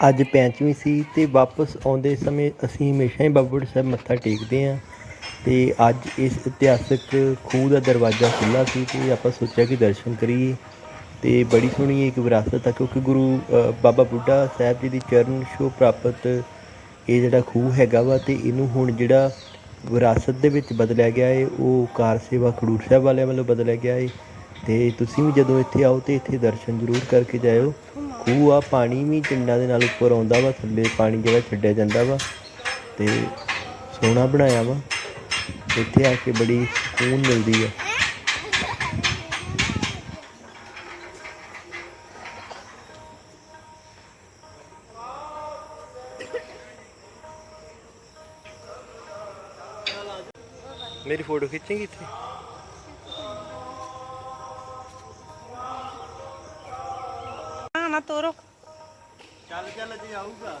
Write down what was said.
ਅੱਜ ਪੰਚਵੀਂ ਸੀ ਤੇ ਵਾਪਸ ਆਉਂਦੇ ਸਮੇਂ ਅਸੀਂ ਹਮੇਸ਼ਾ ਹੀ ਬਾਬਾ ਬੁੱਢਾ ਸਾਹਿਬ ਮੱਥਾ ਟੇਕਦੇ ਹਾਂ ਤੇ ਅੱਜ ਇਸ ਇਤਿਹਾਸਕ ਖੂਹ ਦਾ ਦਰਵਾਜ਼ਾ ਖੁੱਲ੍ਹਾ ਸੀ ਤੇ ਆਪਾਂ ਸੋਚਿਆ ਕਿ ਦਰਸ਼ਨ ਕਰੀਏ ਤੇ ਬੜੀ ਸੋਹਣੀ ਇੱਕ ਵਿਰਾਸਤ ਆ, ਕਿਉਂਕਿ ਗੁਰੂ ਬਾਬਾ ਬੁੱਢਾ ਸਾਹਿਬ ਜੀ ਦੀ ਚਰਨ ਛੋਹ ਪ੍ਰਾਪਤ ਇਹ ਜਿਹੜਾ ਖੂਹ ਹੈਗਾ ਵਾ ਤੇ ਇਹਨੂੰ ਹੁਣ ਜਿਹੜਾ ਵਿਰਾਸਤ ਦੇ ਵਿੱਚ ਬਦਲਿਆ ਗਿਆ ਹੈ ਉਹ ਕਾਰ ਸੇਵਾ ਖਡੂਰ ਸਾਹਿਬ ਵਾਲਿਆਂ ਵੱਲੋਂ ਬਦਲਿਆ ਗਿਆ ਹੈ ਤੇ ਤੁਸੀਂ ਵੀ ਜਦੋਂ ਇੱਥੇ ਆਓ ਤੇ ਇੱਥੇ ਦਰਸ਼ਨ ਜ਼ਰੂਰ ਕਰਕੇ ਜਾਇਓ। ਖੂਹ ਆ, ਪਾਣੀ ਵੀ ਟਿੰਡਾਂ ਦੇ ਨਾਲ ਉੱਪਰ ਆਉਂਦਾ ਵਾ, ਥੱਲੇ ਪਾਣੀ ਜਿਹੜਾ ਛੱਡਿਆ ਜਾਂਦਾ ਵਾ ਤੇ ਸੋਹਣਾ ਬਣਾਇਆ ਵਾ। ਇੱਥੇ ਆ ਕੇ ਬੜੀ ਸਕੂਨ ਮਿਲਦੀ ਹੈ ਮੇਰੀ ਫੋਟੋ ਖਿੱਚੇਂਗੀ ਇੱਥੇ? ਨਾ ਤੋਰੋ। ਚੱਲ ਚੱਲ ਜੇ ਆਊਗਾ